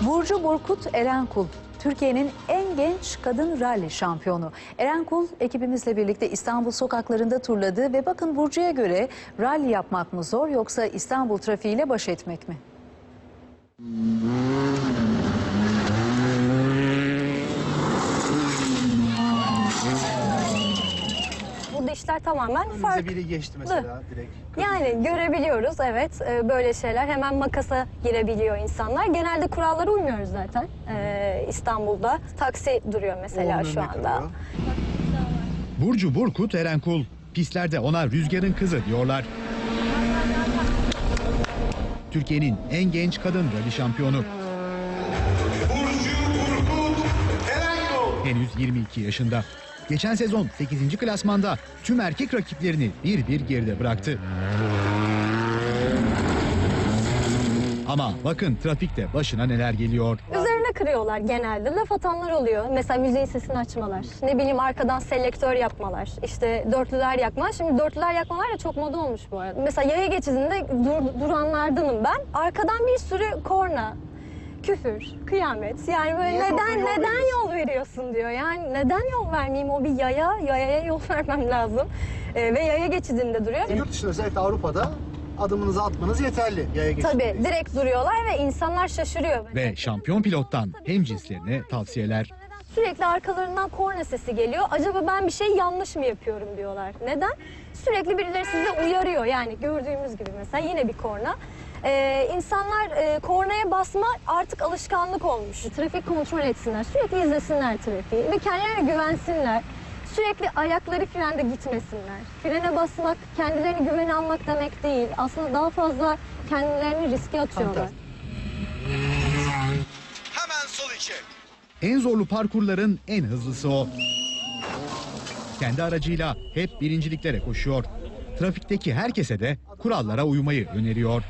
Burcu Burkut Erenkul, Türkiye'nin en genç kadın rally şampiyonu. Erenkul ekibimizle birlikte İstanbul sokaklarında turladı ve bakın Burcu'ya göre rally yapmak mı zor yoksa İstanbul trafiğiyle baş etmek mi? İşler tamamen Önümüze farklı. biri geçti mesela direkt. Yani görebiliyoruz evet Ee, böyle şeyler hemen makasa girebiliyor insanlar. Genelde kurallara uymuyoruz zaten Ee, İstanbul'da. Taksi duruyor mesela Onun şu önüne anda. kalıyor. Burcu Burkut Erenkul. Pistlerde ona rüzgarın kızı diyorlar. Türkiye'nin en genç kadın rally şampiyonu. Henüz 22 yaşında. Geçen sezon 8. klasmanda tüm erkek rakiplerini bir bir geride bıraktı. Ama bakın trafikte başına neler geliyor. Üzerine kırıyorlar genelde. Laf atanlar oluyor. Mesela müziğin sesini açmalar. Ne bileyim arkadan selektör yapmalar. İşte dörtlüler yakma. Şimdi dörtlüler yakmalar da çok moda olmuş bu arada. Mesela yaya geçidinde dur- duranlardanım ben. Arkadan bir sürü korna, küfür, kıyamet. Yani böyle Niye neden yol neden veriyorsun? yol veriyorsun diyor. Yani neden yol vermeyeyim? O bir yaya, yayaya yol vermem lazım. Ee, ve yaya geçidinde duruyor. Yurt dışında özellikle Avrupa'da adımınızı atmanız yeterli yaya geçişinde. Tabii direkt duruyorlar ve insanlar şaşırıyor. Ve şampiyon pilottan hemcinslerine tavsiyeler. Sürekli arkalarından korna sesi geliyor. Acaba ben bir şey yanlış mı yapıyorum diyorlar. Neden? Sürekli birileri sizi uyarıyor. Yani gördüğümüz gibi mesela yine bir korna. Ee, insanlar e, kornaya basma artık alışkanlık olmuş. Trafik kontrol etsinler, sürekli izlesinler trafiği ve kendilerine güvensinler. Sürekli ayakları frende gitmesinler. Frene basmak, kendilerini güvene almak demek değil. Aslında daha fazla kendilerini riske atıyorlar. Hemen sol içe. En zorlu parkurların en hızlısı o. Kendi aracıyla hep birinciliklere koşuyor. Trafikteki herkese de kurallara uymayı öneriyor.